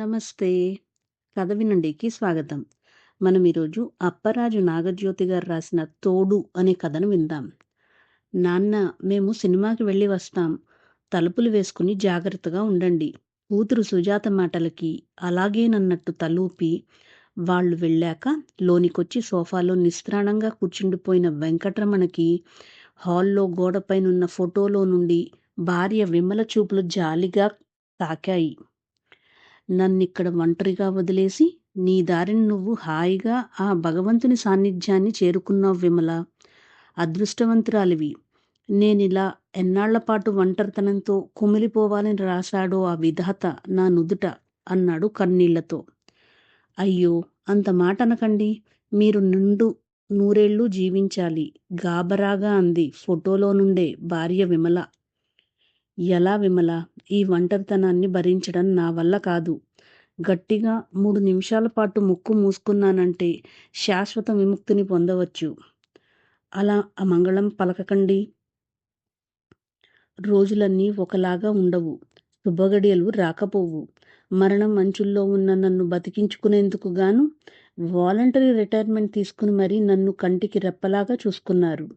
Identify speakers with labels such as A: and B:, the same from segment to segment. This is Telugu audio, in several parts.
A: నమస్తే. కథ వినండికి స్వాగతం. మనం ఈరోజు అప్పరాజు నాగజ్యోతి గారు రాసిన 'తోడు' అనే కథను విందాం. నాన్న మేము సినిమాకి వెళ్ళి వస్తాం. తలుపులు వేసుకుని జాగ్రత్తగా ఉండండి. కూతురు సుజాత మాటలకి అలాగేనన్నట్టు తలూపి వాళ్ళు వెళ్ళాక లోనికొచ్చి సోఫాలో నిస్త్రాణంగా కూర్చుండిపోయిన వెంకటరమణకి హాల్లో గోడపైనున్న ఫోటోలో నుండి భార్య విమల చూపులు జాలిగా తాకాయి. నన్నిక్కడ ఒంటరిగా వదిలేసి నీ దారిని నువ్వు హాయిగా ఆ భగవంతుని సాన్నిధ్యాన్ని చేరుకున్నావు విమల. అదృష్టవంతురాలివి. నేనిలా ఎన్నాళ్ళపాటు ఒంటరితనంతో కుమిలిపోవాలని రాశాడో ఆ విధాత నా నుదుట అన్నాడు కన్నీళ్ళతో. అయ్యో అంత మాట అనకండి మీరు నిండు నూరేళ్ళు జీవించాలి గాబరాగా అంది ఫోటోలో నుండే భార్య విమల. ఎలా విమల ఈ ఒంటరితనాన్ని భరించడం నా వల్ల కాదు. గట్టిగా మూడు నిమిషాల పాటు ముక్కు మూసుకున్నానంటే శాశ్వత విముక్తిని పొందవచ్చు. అలా అమంగళం పలకకండి. రోజులన్నీ ఒకలాగా ఉండవు. శుభగడియలు రాకపోవు. మరణం మంచుల్లో ఉన్న నన్ను బతికించుకునేందుకు గాను వాలంటరీ రిటైర్మెంట్ తీసుకుని మరీ నన్ను కంటికి రెప్పలాగా చూసుకున్నారు.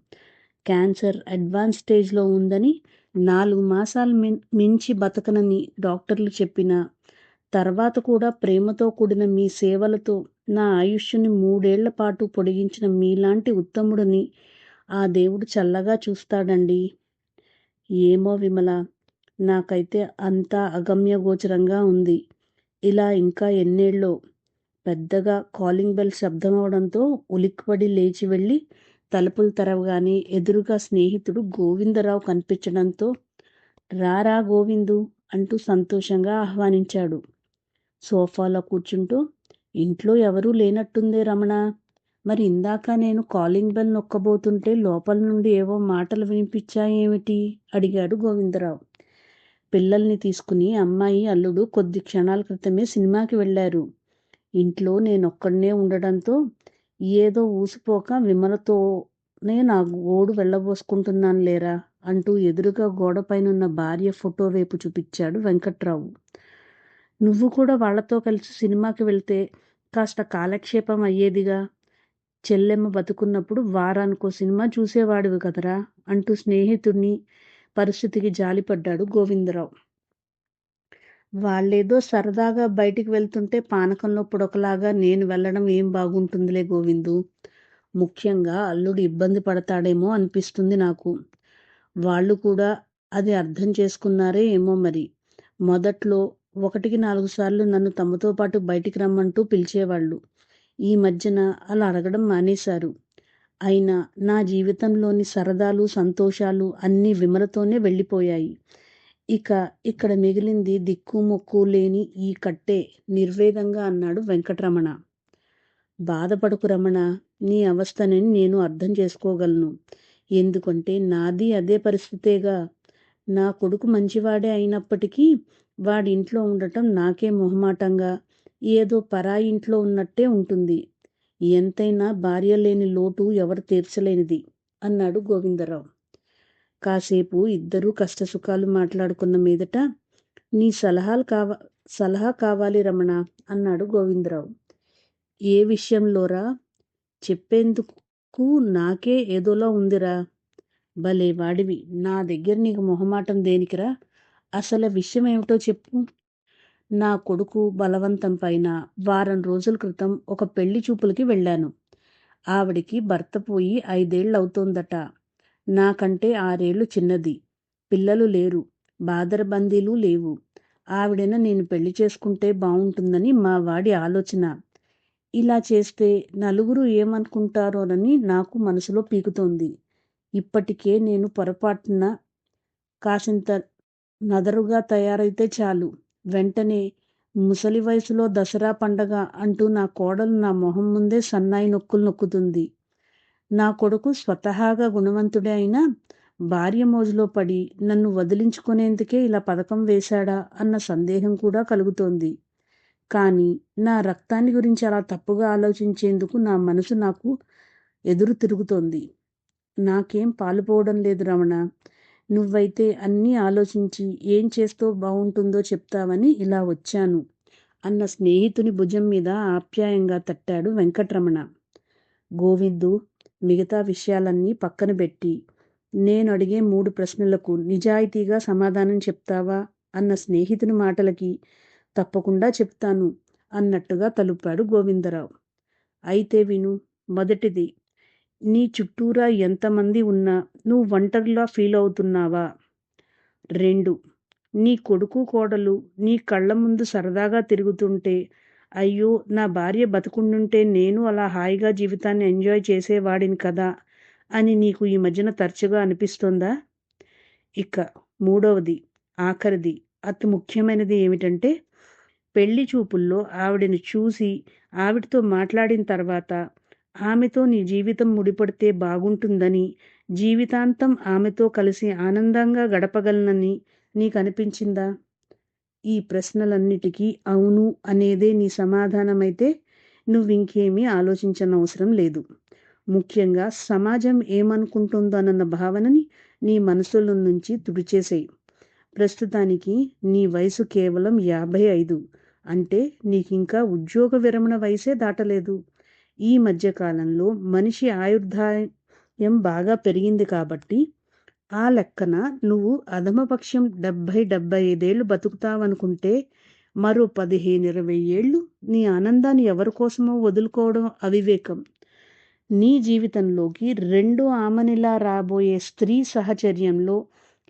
A: క్యాన్సర్ అడ్వాన్స్ స్టేజ్లో ఉందని నాలుగు మాసాలు మించి బతకనని డాక్టర్లు చెప్పిన తర్వాత కూడా ప్రేమతో కూడిన మీ సేవలతో నా ఆయుష్ని మూడేళ్ళ పాటు పొడిగించిన మీలాంటి ఉత్తముడిని ఆ దేవుడు చల్లగా చూస్తాడండి ఏమో విమల నాకైతే అంతా అగమ్యగోచరంగా ఉంది. ఇలా ఇంకా ఎన్నేళ్ళో! పెద్దగా కాలింగ్ బెల్ శబ్దమవడంతో ఉలిక్కిపడి లేచి వెళ్ళి తలుపులు తెరవగానే ఎదురుగా స్నేహితుడు గోవిందరావు కనిపించడంతో రారా గోవిందు అంటూ సంతోషంగా ఆహ్వానించాడు. సోఫాలో కూర్చుంటూ ఇంట్లో ఎవరూ లేనట్టుందే రమణ మరి ఇందాక నేను కాలింగ్ బెల్ నొక్కబోతుంటే లోపల నుండి ఏవో మాటలు వినిపించాయేమిటి? అడిగాడు గోవిందరావు. పిల్లల్ని తీసుకుని అమ్మాయి అల్లుడు కొద్ది క్షణాల క్రితమే సినిమాకి వెళ్ళారు. ఇంట్లో నేనొక్కడినే ఉండడంతో ఏదో ఊసిపోక విమలతోనే నా గోడు వెళ్ళబోసుకుంటున్నానులేరా అంటూ ఎదురుగా గోడపైనున్న భార్య ఫోటో వైపు చూపించాడు వెంకట్రావు. నువ్వు కూడా వాళ్ళతో కలిసి సినిమాకి వెళ్తే కాస్త కాలక్షేపం అయ్యేదిగా. చెల్లెమ్మ బతుకున్నప్పుడు వారానికో సినిమా చూసేవాడివి కదరా అంటూ స్నేహితుడిని పరిస్థితికి జాలిపడ్డాడు గోవిందరావు. వాళ్ళేదో సరదాగా బయటికి వెళ్తుంటే పానకంలో పుడకలాగా నేను వెళ్ళడం ఏం బాగుంటుందిలే గోవిందు ముఖ్యంగా అల్లుడు ఇబ్బంది పడతాడేమో అనిపిస్తుంది నాకు. వాళ్ళు కూడా అది అర్థం చేసుకున్నారే ఏమో మరి. మొదట్లో ఒకటికి నాలుగు సార్లు నన్ను తమతో పాటు బయటికి రమ్మంటూ పిలిచేవాళ్ళు. ఈ మధ్యన అలా అడగడం మానేశారు. అయినా నా జీవితంలోని సరదాలు సంతోషాలు అన్నీ విమలతోనే వెళ్ళిపోయాయి. ఇక ఇక్కడ మిగిలింది దిక్కు మొక్కు లేని ఈ కట్టే నిర్వేదంగా అన్నాడు వెంకటరమణ బాధపడకు రమణ నీ అవస్థని నేను అర్థం చేసుకోగలను. ఎందుకంటే నాది అదే పరిస్థితేగా. నా కొడుకు మంచివాడే అయినప్పటికీ వాడింట్లో ఉండటం నాకే మొహమాటంగా, ఏదో పరాయి ఇంట్లో ఉన్నట్టే ఉంటుంది. ఎంతైనా భార్య లేని లోటు ఎవరు తీర్చలేనిది అన్నాడు గోవిందరావు. కాసేపు ఇద్దరూ కష్టసుఖాలు మాట్లాడుకున్న మీదట నీ సలహాలు కావా సలహా కావాలి రమణ అన్నాడు గోవిందరావు. ఏ విషయంలోరా? చెప్పేందుకు నాకే ఏదోలా ఉందిరా. భలే వాడివి నా దగ్గర నీకు మొహమాటం దేనికిరా? అసలు విషయం ఏమిటో చెప్పు. నా కొడుకు బలవంతం పైన వారం రోజుల క్రితం ఒక పెళ్ళి చూపులకి వెళ్ళాను. ఆవిడికి భర్త పోయి ఐదేళ్ళవుతోందట. నాకంటే ఆరేళ్ళు చిన్నది. పిల్లలు లేరు. బాదరబందీలు లేవు. ఆవిడన నేను పెళ్ళి చేసుకుంటే బాగుంటుందని మా వాడి ఆలోచన. ఇలా చేస్తే నలుగురు ఏమనుకుంటారోనని నాకు మనసులో పీకుతోంది. ఇప్పటికే నేను పొరపాటున కాసింత నదరుగా తయారైతే చాలు వెంటనే ముసలి వయసులో దసరా పండగ అంటూ నా కోడలు నా మొహం ముందే సన్నాయి నొక్కులు నొక్కుతుంది. నా కొడుకు స్వతహాగా గుణవంతుడే అయినా భార్య మోజులో పడి నన్ను వదిలించుకునేందుకే ఇలా పథకం వేశాడా అన్న సందేహం కూడా కలుగుతోంది. కానీ నా రక్తాన్ని గురించి అలా తప్పుగా ఆలోచించేందుకు నా మనసు నాకు ఎదురు తిరుగుతోంది. నాకేం పాలుపోవడం లేదు రమణ నువ్వైతే అన్నీ ఆలోచించి ఏం చేస్తూ బాగుంటుందో చెప్తావని ఇలా వచ్చాను అన్న స్నేహితుని భుజం మీద ఆప్యాయంగా తట్టాడు వెంకట్రమణ గోవిందు మిగతా విషయాలన్నీ పక్కన పెట్టి నేను అడిగే మూడు ప్రశ్నలకు నిజాయితీగా సమాధానం చెప్తావా అన్న స్నేహితుని మాటలకి తప్పకుండా చెప్తాను అన్నట్టుగా తలుపాడు గోవిందరావు. అయితే విను మొదటిది నీ చుట్టూరా ఎంతమంది ఉన్నా నువ్వు ఒంటరిలా ఫీల్ అవుతున్నావా? రెండు నీ కొడుకు కోడలు నీ కళ్ళ ముందు సరదాగా తిరుగుతుంటే అయ్యో నా భార్య బతుకుండుంటే నేను అలా హాయిగా జీవితాన్ని ఎంజాయ్ చేసేవాడిని కదా అని నీకు ఈ మధ్యన తరచుగా అనిపిస్తోందా? ఇక మూడవది ఆఖరిది. అతి ముఖ్యమైనది ఏమిటంటే పెళ్ళి చూపుల్లో ఆవిడని చూసి ఆవిడతో మాట్లాడిన తర్వాత ఆమెతో నీ జీవితం ముడిపడితే బాగుంటుందని జీవితాంతం ఆమెతో కలిసి ఆనందంగా గడపగలనని నీకు అనిపించిందా ఈ ప్రశ్నలన్నిటికీ అవును అనేదే నీ సమాధానమైతే నువ్వింకేమీ ఆలోచించనవసరం లేదు. ముఖ్యంగా సమాజం ఏమనుకుంటుందోనన్న భావనని నీ మనసులో నుంచి తుడిచేసేయి. ప్రస్తుతానికి నీ వయసు కేవలం యాభై ఐదు అంటే నీకింకా ఉద్యోగ విరమణ వయసే దాటలేదు. ఈ మధ్యకాలంలో మనిషి ఆయుర్దాయం బాగా పెరిగింది కాబట్టి ఆ లెక్కన నువ్వు అధమపక్షం డెబ్భై డెబ్భై ఐదేళ్ళు బతుకుతావనుకుంటే మరో పదిహేను ఇరవై ఏళ్ళు నీ ఆనందాన్ని ఎవరి కోసమో వదులుకోవడం అవివేకం. నీ జీవితంలోకి రెండు ఆమనిలా రాబోయే స్త్రీ సహచర్యంలో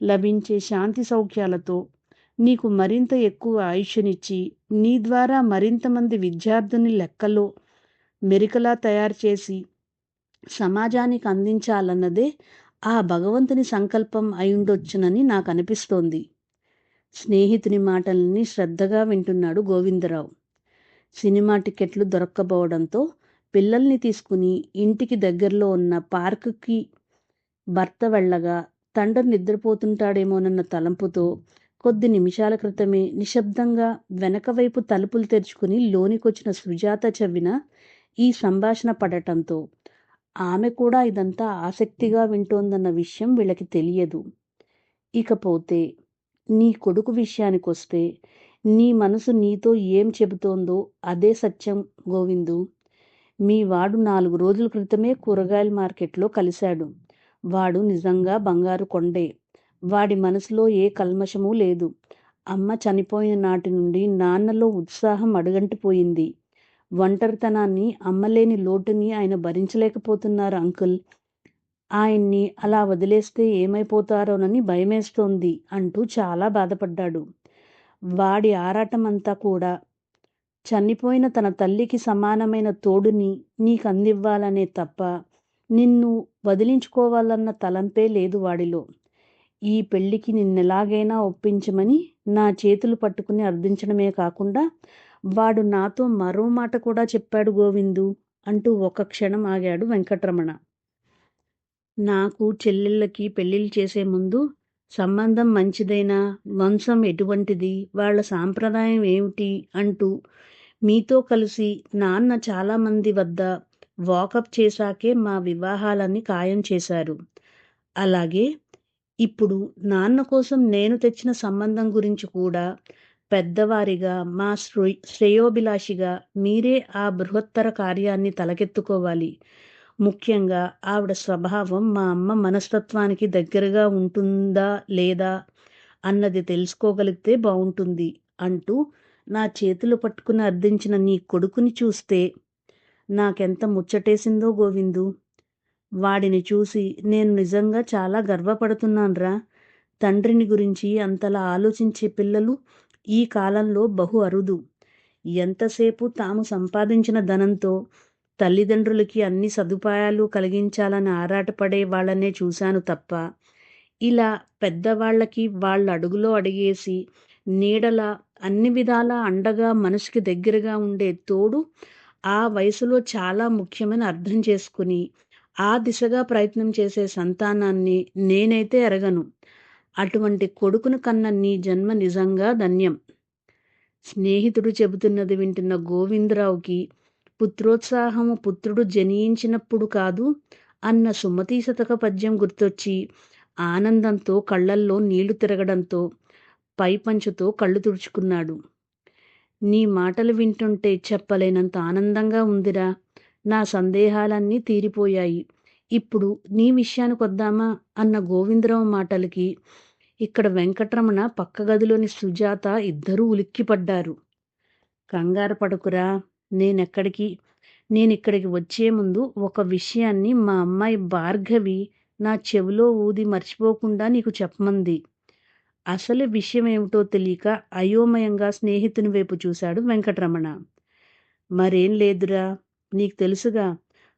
A: లభించే శాంతి సౌఖ్యాలతో నీకు మరింత ఎక్కువ ఆయుష్నిచ్చి నీ ద్వారా మరింత మంది విద్యార్థుని లెక్కలో మెరికలా తయారు చేసి సమాజానికి అందించాలన్నదే ఆ భగవంతుని సంకల్పం అయిండొచ్చునని నాకు అనిపిస్తోంది స్నేహితుని మాటల్ని శ్రద్ధగా వింటున్నాడు గోవిందరావు. సినిమా టికెట్లు దొరక్కపోవడంతో పిల్లల్ని తీసుకుని ఇంటికి దగ్గరలో ఉన్న పార్కుకి భర్త వెళ్ళగా తండ్రి నిద్రపోతుంటాడేమోనన్న తలంపుతో కొద్ది నిమిషాల క్రితమే నిశ్శబ్దంగా వెనక వైపు తలుపులు తెరుచుకుని లోనికొచ్చిన సుజాత చవ్విన ఈ సంభాషణ పడటంతో ఆమె కూడా ఇదంతా ఆసక్తిగా వింటోందన్న విషయం వీళ్ళకి తెలియదు. ఇకపోతే నీ కొడుకు విషయానికొస్తే నీ మనసు నీతో ఏం చెబుతోందో అదే సత్యం గోవిందు. మీ వాడు నాలుగు రోజుల క్రితమే కూరగాయల మార్కెట్లో కలిశాడు. వాడు నిజంగా బంగారు కొండే. వాడి మనసులో ఏ కల్మషమూ లేదు. అమ్మ చనిపోయిన నాటి నుండి నాన్నలో ఉత్సాహం అడుగంటిపోయింది. ఒంటరితనాన్ని అమ్మలేని లోటుని ఆయన భరించలేకపోతున్నారు అంకుల్. ఆయన్ని అలా వదిలేస్తే ఏమైపోతారోనని భయమేస్తోంది అంటూ చాలా బాధపడ్డాడు. వాడి ఆరాటం అంతా కూడా చనిపోయిన తన తల్లికి సమానమైన తోడుని నీకు అందివ్వాలనే తప్ప నిన్ను వదిలించుకోవాలన్న తలంపే లేదు వాడిలో. ఈ పెళ్ళికి నిన్నెలాగైనా ఒప్పించమని నా చేతులు పట్టుకుని అర్థించడమే కాకుండా వాడు నాతో మరో మాట కూడా చెప్పాడు గోవిందు అంటూ ఒక క్షణం ఆగాడు వెంకటరమణ. నాకు చెల్లెళ్ళకి పెళ్ళిళ్ళు చేసే ముందు సంబంధం మంచిదైనా వంశం ఎటువంటిది వాళ్ళ సాంప్రదాయం ఏమిటి అంటూ మీతో కలిసి నాన్న చాలామంది వద్ద వాకప్ చేశాకే మా వివాహాలన్నీ ఖాయం చేశారు. అలాగే ఇప్పుడు నాన్న కోసం నేను తెచ్చిన సంబంధం గురించి కూడా పెద్దవారిగా మా శ్రేయోభిలాషిగా మీరే ఆ బృహత్తర కార్యాన్ని తలకెత్తుకోవాలి. ముఖ్యంగా ఆవిడ స్వభావం మా అమ్మ మనస్తత్వానికి దగ్గరగా ఉంటుందా లేదా అన్నది తెలుసుకోగలిగితే బాగుంటుంది అంటూ నా చేతులు పట్టుకుని అర్థించిన నీ కొడుకుని చూస్తే నాకెంత ముచ్చటేసిందో గోవిందు. వాడిని చూసి నేను నిజంగా చాలా గర్వపడుతున్నాన్రా. తండ్రిని గురించి అంతలా ఆలోచించే పిల్లలు ఈ కాలంలో బహు అరుదు. ఎంతసేపు తాము సంపాదించిన ధనంతో తల్లిదండ్రులకి అన్ని సదుపాయాలు కలిగించాలని ఆరాటపడే వాళ్ళనే చూశాను తప్ప ఇలా పెద్దవాళ్ళకి వాళ్ళ అడుగులో అడిగేసి నీడల అన్ని విధాలా అండగా మనసుకి దగ్గరగా ఉండే తోడు ఆ వయసులో చాలా ముఖ్యమని అర్థం చేసుకుని ఆ దిశగా ప్రయత్నం చేసే సంతానాన్ని నేనైతే ఎరగను. అటువంటి కొడుకును కన్న నీ జన్మ నిజంగా ధన్యం. స్నేహితుడు చెబుతున్నది వింటున్న గోవిందరావుకి పుత్రోత్సాహము పుత్రుడు జనించినప్పుడు కాదు అన్న సుమతీ శతక పద్యం గుర్తొచ్చి ఆనందంతో కళ్ళల్లో నీళ్ళు తిరగడంతో పైపంచుతో కళ్ళు తుడుచుకున్నాడు. నీ మాటలు వింటుంటే చెప్పలేనంత ఆనందంగా ఉందిరా. నా సందేహాలన్నీ తీరిపోయాయి. ఇప్పుడు నీ విషయానికి వద్దామా అన్న గోవిందరావు మాటలకి ఇక్కడ వెంకటరమణ పక్క గదిలోని సుజాత ఇద్దరూ ఉలిక్కిపడ్డారు. కంగారు పడుకురా నేనెక్కడికి? నేనిక్కడికి వచ్చే ముందు ఒక విషయాన్ని మా అమ్మాయి భార్గవి నా చెవిలో ఊది మర్చిపోకుండా నీకు చెప్పమంది. అసలు విషయం ఏమిటో తెలియక అయోమయంగా స్నేహితుని వైపు చూశాడు వెంకటరమణ. మరేం లేదురా నీకు తెలుసుగా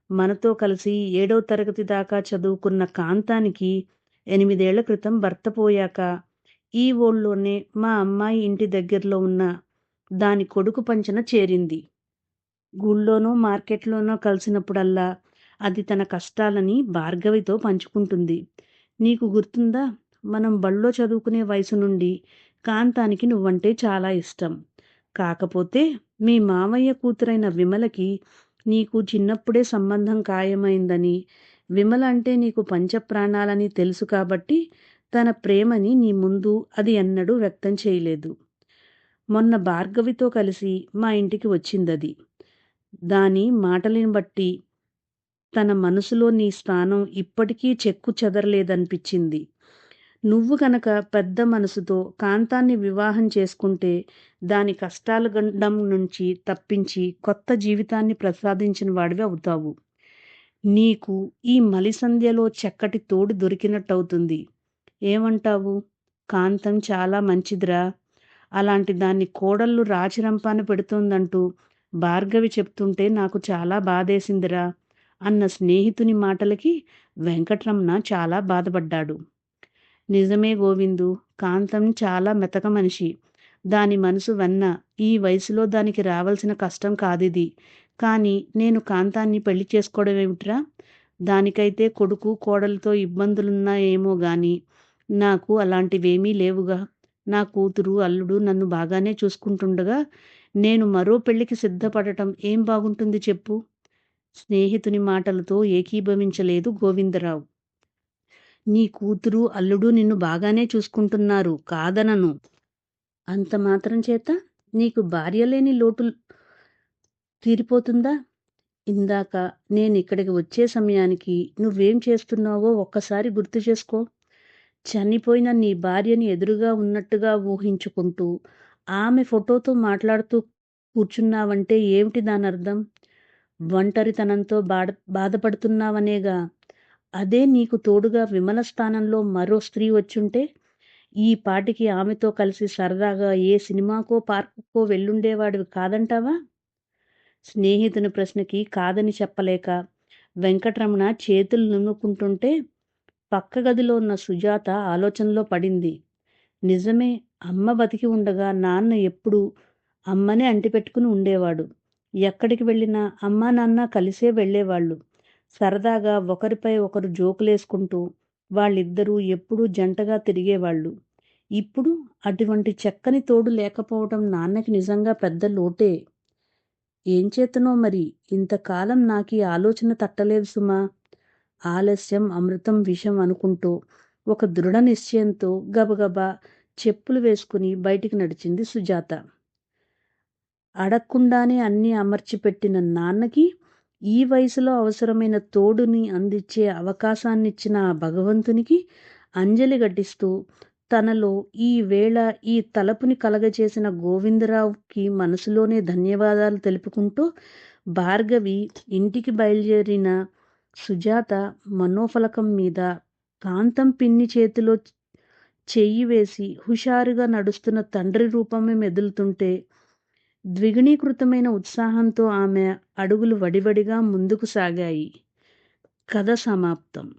A: మనతో కలిసి ఏడవ తరగతి దాకా చదువుకున్న కాంతానికి ఎనిమిదేళ్ళ క్రితం భర్త పోయాక ఈ ఊళ్ళోనే మా అమ్మాయి ఇంటి దగ్గరలో ఉన్న దాని కొడుకు పంచన చేరింది. గుళ్ళోనో మార్కెట్లోనో కలిసినప్పుడల్లా అది తన కష్టాలని భార్గవితో పంచుకుంటుంది. నీకు గుర్తుందా? మనం బళ్ళో చదువుకునే వయసు నుండి కాంతానికి నువ్వంటే చాలా ఇష్టం. కాకపోతే మీ మామయ్య కూతురైన విమలకి నీకు చిన్నప్పుడే సంబంధం ఖాయమైందని విమల అంటే నీకు పంచప్రాణాలని తెలుసు కాబట్టి తన ప్రేమని నీ ముందు అది ఎన్నడూ వ్యక్తం చేయలేదు. మొన్న భార్గవితో కలిసి మా ఇంటికి వచ్చిందది. దాని మాటలను బట్టి తన మనసులో నీ స్థానం ఇప్పటికీ చెక్కు చెదరలేదనిపించింది. నువ్వు కనుక పెద్ద మనసుతో కాంతాన్ని వివాహం చేసుకుంటే దాని కష్టాల గండం నుంచి తప్పించి కొత్త జీవితాన్ని ప్రసాదించిన వాడివి అవుతావు. నీకు ఈ మలిసంధ్యలో చక్కటి తోడు దొరికినట్టవుతుంది. ఏమంటావు? కాంతం చాలా మంచిదిరా. అలాంటి దాన్ని కోడళ్ళు రాచిరంపాన పెడుతోందంటూ భార్గవి చెప్తుంటే నాకు చాలా బాధేసిందిరా. అన్న స్నేహితుని మాటలకి వెంకట్రమణ చాలా బాధపడ్డాడు. నిజమే గోవిందు కాంతం చాలా మెతక మనిషి. దాని మనసు వెన్న ఈ వయసులో దానికి రావాల్సిన కష్టం కాదిది. కానీ నేను కాంతాన్ని పెళ్ళి చేసుకోవడం ఏమిట్రా దానికైతే కొడుకు కోడలతో ఇబ్బందులున్నాయేమో గాని నాకు అలాంటివేమీ లేవుగా. నా కూతురు అల్లుడు నన్ను బాగానే చూసుకుంటుండగా నేను మరో పెళ్ళికి సిద్ధపడటం ఏం బాగుంటుంది చెప్పు? స్నేహితుని మాటలతో ఏకీభవించలేదు గోవిందరావు. నీ కూతురు అల్లుడు నిన్ను బాగానే చూసుకుంటున్నారు కాదనను. అంత మాత్రం చేత నీకు భార్య లేని లోటు తీరిపోతుందా? ఇందాక నేను ఇక్కడికి వచ్చే సమయానికి నువ్వేం చేస్తున్నావో ఒక్కసారి గుర్తు చేసుకో. చనిపోయిన నీ భార్యని ఎదురుగా ఉన్నట్టుగా ఊహించుకుంటూ ఆమె ఫోటోతో మాట్లాడుతూ కూర్చున్నావంటే ఏమిటి దాని అర్థం ఒంటరితనంతో బాధ బాధపడుతున్నావనేగా? అదే నీకు తోడుగా విమల స్థానంలో మరో స్త్రీ వచ్చుంటే ఈ పాటికి ఆమెతో కలిసి సరదాగా ఏ సినిమాకో పార్కుకో వెళ్ళుండేవాడివి కాదంటావా? స్నేహితుని ప్రశ్నకి కాదని చెప్పలేక వెంకటరమణ చేతులు నున్నుకుంటుంటే పక్క గదిలో ఉన్న సుజాత ఆలోచనలో పడింది. నిజమే అమ్మ బతికి ఉండగా నాన్న ఎప్పుడు అమ్మనే అంటిపెట్టుకుని ఉండేవాడు. ఎక్కడికి వెళ్ళినా అమ్మా నాన్న కలిసే వెళ్ళేవాళ్ళు. సరదాగా ఒకరిపై ఒకరు జోకులేసుకుంటూ వాళ్ళిద్దరూ ఎప్పుడూ జంటగా తిరిగేవాళ్ళు. ఇప్పుడు అటువంటి చక్కని తోడు లేకపోవడం నాన్నకి నిజంగా పెద్ద లోటే. ఏం చేతనో మరి ఇంతకాలం నాకు ఆలోచన తట్టలేదు సుమా. ఆలస్యం అమృతం విషం అనుకుంటూ ఒక దృఢ నిశ్చయంతో గబగబా చెప్పులు వేసుకుని బయటికి నడిచింది సుజాత. అడగకుండానే అన్నీ అమర్చిపెట్టిన నాన్నకి ఈ వయసులో అవసరమైన తోడుని అందించే అవకాశాన్నిచ్చిన ఆ భగవంతునికి అంజలి ఘటిస్తూ తనలో ఈ వేళ ఈ తలపుని కలగచేసిన గోవిందరావుకి మనసులోనే ధన్యవాదాలు తెలుపుకుంటూ భార్గవి ఇంటికి బయలుదేరిన సుజాత మనోఫలకం మీద కాంతం పిన్ని చేతిలో చెయ్యి వేసి హుషారుగా నడుస్తున్న తండ్రి రూపమే మెదులుతుంటే ద్విగుణీకృతమైన ఉత్సాహంతో ఆమె అడుగులు వడివడిగా ముందుకు సాగాయి. కథ సమాప్తం.